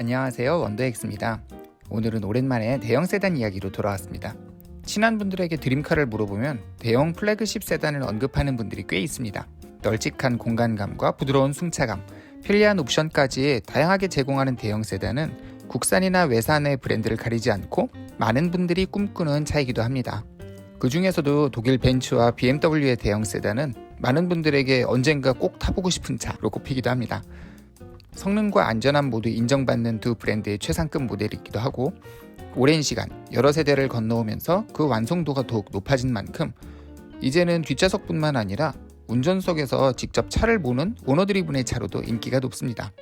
안녕하세요 원더엑스입니다. 오늘은 오랜만에 대형 세단 이야기로 돌아왔습니다. 친한 분들에게 드림카를 물어보면 대형 플래그십 세단을 언급하는 분들이 꽤 있습니다. 널찍한 공간감과 부드러운 승차감, 편리한 옵션까지 다양하게 제공하는 대형 세단은 국산이나 외산의 브랜드를 가리지 않고 많은 분들이 꿈꾸는 차이기도 합니다. 그 중에서도 독일 벤츠와 BMW의 대형 세단은 많은 분들에게 언젠가 꼭 타보고 싶은 차로 꼽히기도 합니다. 성능과 안전함 모두 인정받는 두 브랜드의 최상급 모델이기도 하고 오랜 시간 여러 세대를 건너오면서 그 완성도가 더욱 높아진 만큼 이제는 뒷좌석뿐만 아니라 운전석에서 직접 차를 보는 오너드리븐의 차로도 인기가 높습니다.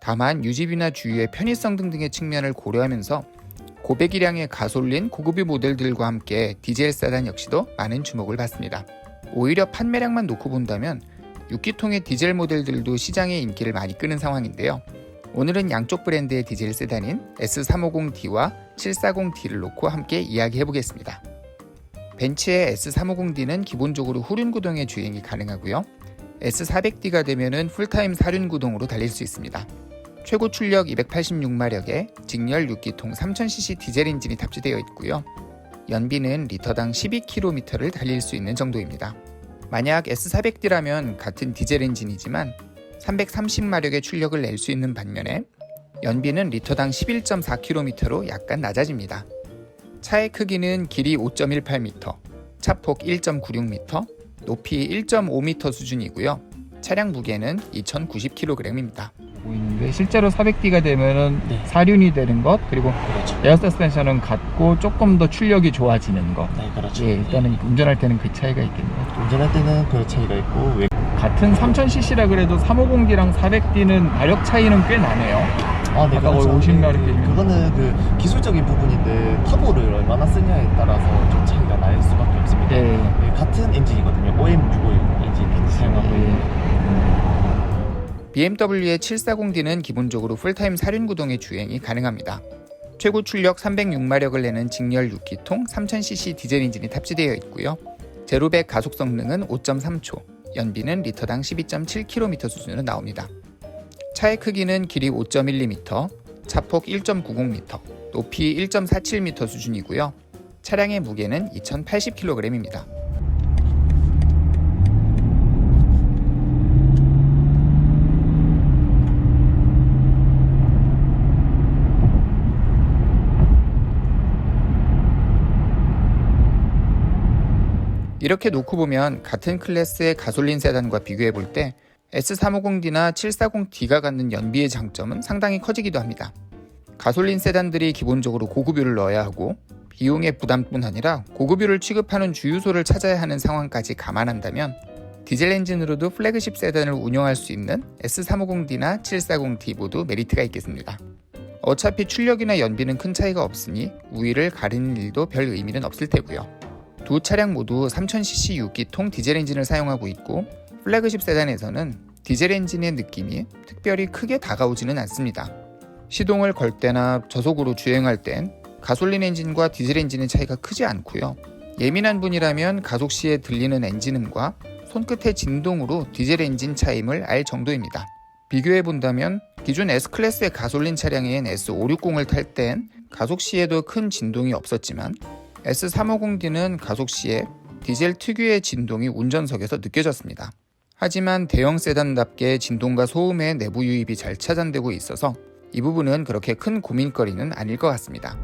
다만 유지비나 주유의 편의성 등등의 측면을 고려하면서 고배기량의 가솔린 고급유 모델들과 함께 디젤 세단 역시도 많은 주목을 받습니다. 오히려 판매량만 놓고 본다면 6기통의 디젤 모델들도 시장의 인기를 많이 끄는 상황인데요. 오늘은 양쪽 브랜드의 디젤 세단인 S350D와 740D를 놓고 함께 이야기해 보겠습니다. 벤츠의 S350D는 기본적으로 후륜 구동의 주행이 가능하고요. S400D가 되면은 풀타임 사륜 구동으로 달릴 수 있습니다. 최고 출력 286마력에 직렬 6기통 3000cc 디젤 엔진이 탑재되어 있고요. 연비는 리터당 12km를 달릴 수 있는 정도입니다. 만약 S400D라면 같은 디젤 엔진이지만 330마력의 출력을 낼 수 있는 반면에 연비는 리터당 11.4km로 약간 낮아집니다. 차의 크기는 길이 5.18m, 차폭 1.96m, 높이 1.5m 수준이고요. 차량 무게는 2,090kg입니다. 보이는데 실제로 400D가 되면은 네. 사륜이 되는 것 그리고 그렇죠. 에어 서스펜션은 같고 조금 더 출력이 좋아지는 것. 네, 그렇죠. 예, 일단은 운전할 때는 그 차이가 있겠네요. 운전할 때는 그 차이가 있고 외... 같은 3000cc라 그래도 350D랑 400D는 마력 차이는 꽤 나네요. 아, 네, 아까 거의 50마력 네, 대면. 그거는 그 기술적인 부분인데 터보를 얼마나 쓰냐에 따라서 좀 차이가 날 수밖에 없습니다. 네. 네, 같은 엔진이거든요. OM651 엔진을 사용하고 네. 있는 BMW의 740D는 기본적으로 풀타임 사륜 구동의 주행이 가능합니다. 최고 출력 306마력을 내는 직렬 6기통 3000cc 디젤 엔진이 탑재되어 있고요. 제로 100 가속 성능은 5.3초, 연비는 리터당 12.7km 수준으로 나옵니다. 차의 크기는 길이 5.1mm, 차폭 1.90m, 높이 1.47m 수준이고요. 차량의 무게는 2080kg입니다. 이렇게 놓고 보면 같은 클래스의 가솔린 세단과 비교해 볼 때 S350D나 740D가 갖는 연비의 장점은 상당히 커지기도 합니다. 가솔린 세단들이 기본적으로 고급유를 넣어야 하고 비용의 부담뿐 아니라 고급유를 취급하는 주유소를 찾아야 하는 상황까지 감안한다면 디젤 엔진으로도 플래그십 세단을 운영할 수 있는 S350D나 740D 모두 메리트가 있겠습니다. 어차피 출력이나 연비는 큰 차이가 없으니 우위를 가리는 일도 별 의미는 없을 테고요. 두 차량 모두 3000cc 6기통 디젤 엔진을 사용하고 있고 플래그십 세단에서는 디젤 엔진의 느낌이 특별히 크게 다가오지는 않습니다. 시동을 걸 때나 저속으로 주행할 땐 가솔린 엔진과 디젤 엔진의 차이가 크지 않고요. 예민한 분이라면 가속 시에 들리는 엔진음과 손끝의 진동으로 디젤 엔진 차임을 알 정도입니다. 비교해 본다면 기존 S클래스의 가솔린 차량인 S560을 탈 땐 가속 시에도 큰 진동이 없었지만 S350D는 가속 시에 디젤 특유의 진동이 운전석에서 느껴졌습니다. 하지만 대형 세단답게 진동과 소음의 내부 유입이 잘 차단되고 있어서 이 부분은 그렇게 큰 고민거리는 아닐 것 같습니다.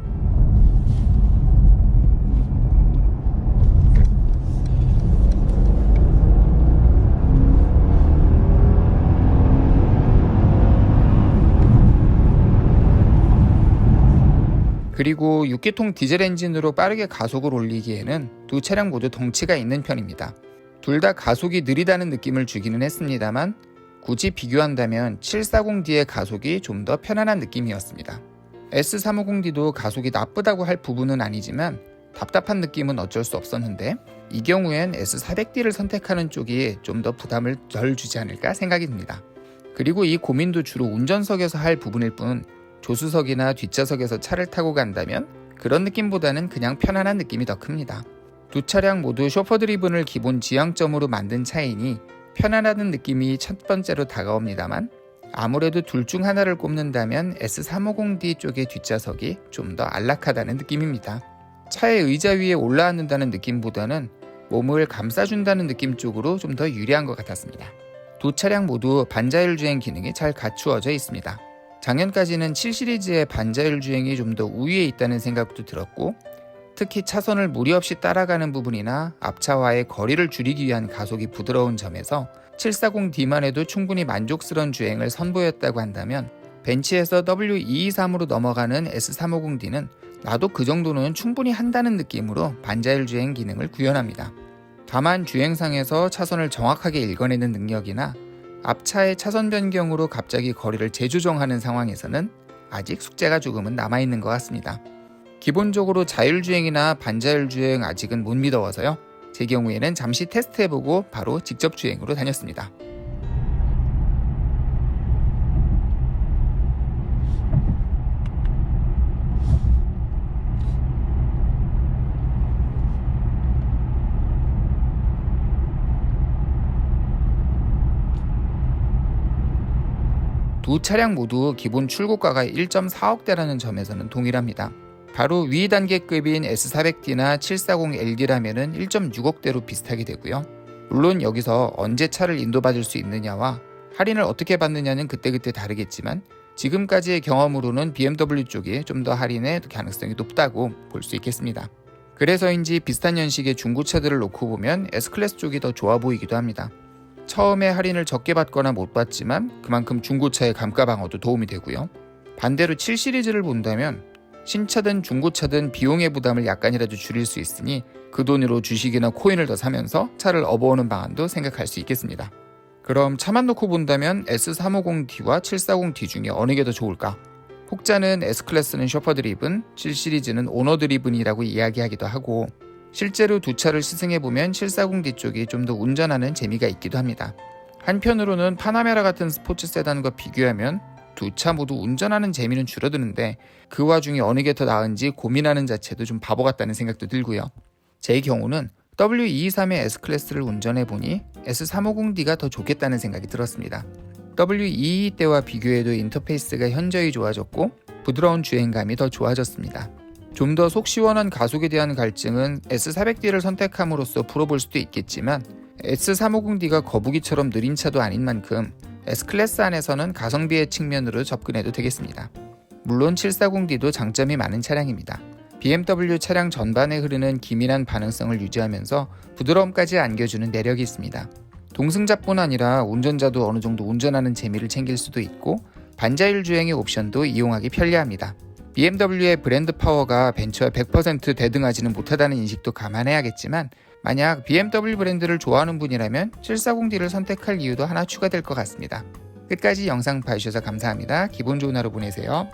그리고 6기통 디젤 엔진으로 빠르게 가속을 올리기에는 두 차량 모두 덩치가 있는 편입니다. 둘 다 가속이 느리다는 느낌을 주기는 했습니다만 굳이 비교한다면 740D의 가속이 좀 더 편안한 느낌이었습니다. S350D도 가속이 나쁘다고 할 부분은 아니지만 답답한 느낌은 어쩔 수 없었는데 이 경우엔 S400D를 선택하는 쪽이 좀 더 부담을 덜 주지 않을까 생각이 듭니다. 그리고 이 고민도 주로 운전석에서 할 부분일 뿐 조수석이나 뒷좌석에서 차를 타고 간다면 그런 느낌보다는 그냥 편안한 느낌이 더 큽니다. 두 차량 모두 쇼퍼 드리븐을 기본 지향점으로 만든 차이니 편안하다는 느낌이 첫 번째로 다가옵니다만 아무래도 둘 중 하나를 꼽는다면 S350D 쪽의 뒷좌석이 좀 더 안락하다는 느낌입니다. 차의 의자 위에 올라앉는다는 느낌보다는 몸을 감싸준다는 느낌 쪽으로 좀 더 유리한 것 같았습니다. 두 차량 모두 반자율 주행 기능이 잘 갖추어져 있습니다. 작년까지는 7 시리즈의 반자율 주행이 좀 더 우위에 있다는 생각도 들었고 특히 차선을 무리 없이 따라가는 부분이나 앞차와의 거리를 줄이기 위한 가속이 부드러운 점에서 740D만 해도 충분히 만족스러운 주행을 선보였다고 한다면 벤치에서 W223으로 넘어가는 S350D는 나도 그 정도는 충분히 한다는 느낌으로 반자율 주행 기능을 구현합니다. 다만 주행상에서 차선을 정확하게 읽어내는 능력이나 앞차의 차선 변경으로 갑자기 거리를 재조정하는 상황에서는 아직 숙제가 조금은 남아있는 것 같습니다. 기본적으로 자율주행이나 반자율주행 아직은 못 믿어워서요. 제 경우에는 잠시 테스트해보고 바로 직접 주행으로 다녔습니다. 두 차량 모두 기본 출고가가 1.4억대라는 점에서는 동일합니다. 바로 위 단계급인 S400D나 740LD라면은 1.6억대로 비슷하게 되고요. 물론 여기서 언제 차를 인도받을 수 있느냐와 할인을 어떻게 받느냐는 그때그때 다르겠지만 지금까지의 경험으로는 BMW 쪽이 좀 더 할인의 가능성이 높다고 볼 수 있겠습니다. 그래서인지 비슷한 연식의 중고차들을 놓고 보면 S클래스 쪽이 더 좋아 보이기도 합니다. 처음에 할인을 적게 받거나 못 받지만 그만큼 중고차의 감가 방어도 도움이 되고요. 반대로 7 시리즈를 본다면 신차든 중고차든 비용의 부담을 약간이라도 줄일 수 있으니 그 돈으로 주식이나 코인을 더 사면서 차를 업어오는 방안도 생각할 수 있겠습니다. 그럼 차만 놓고 본다면 S350D와 740D 중에 어느 게 더 좋을까? 혹자는 S클래스는 셔퍼 드리븐, 7 시리즈는 오너 드리븐이라고 이야기하기도 하고 실제로 두 차를 시승해보면 740D 쪽이 좀 더 운전하는 재미가 있기도 합니다. 한편으로는 파나메라 같은 스포츠 세단과 비교하면 두 차 모두 운전하는 재미는 줄어드는데 그 와중에 어느 게 더 나은지 고민하는 자체도 좀 바보 같다는 생각도 들고요. 제 경우는 W223의 S클래스를 운전해보니 S350D가 더 좋겠다는 생각이 들었습니다. W22 때와 비교해도 인터페이스가 현저히 좋아졌고 부드러운 주행감이 더 좋아졌습니다. 좀 더 속 시원한 가속에 대한 갈증은 S400D를 선택함으로써 풀어볼 수도 있겠지만 S350D가 거북이처럼 느린 차도 아닌 만큼 S클래스 안에서는 가성비의 측면으로 접근해도 되겠습니다. 물론 740D도 장점이 많은 차량입니다. BMW 차량 전반에 흐르는 기민한 반응성을 유지하면서 부드러움까지 안겨주는 매력이 있습니다. 동승자뿐 아니라 운전자도 어느 정도 운전하는 재미를 챙길 수도 있고 반자율 주행의 옵션도 이용하기 편리합니다. BMW의 브랜드 파워가 벤처와 100% 대등하지는 못하다는 인식도 감안해야겠지만 만약 BMW 브랜드를 좋아하는 분이라면 740D를 선택할 이유도 하나 추가될 것 같습니다. 끝까지 영상 봐주셔서 감사합니다. 기분 좋은 하루 보내세요.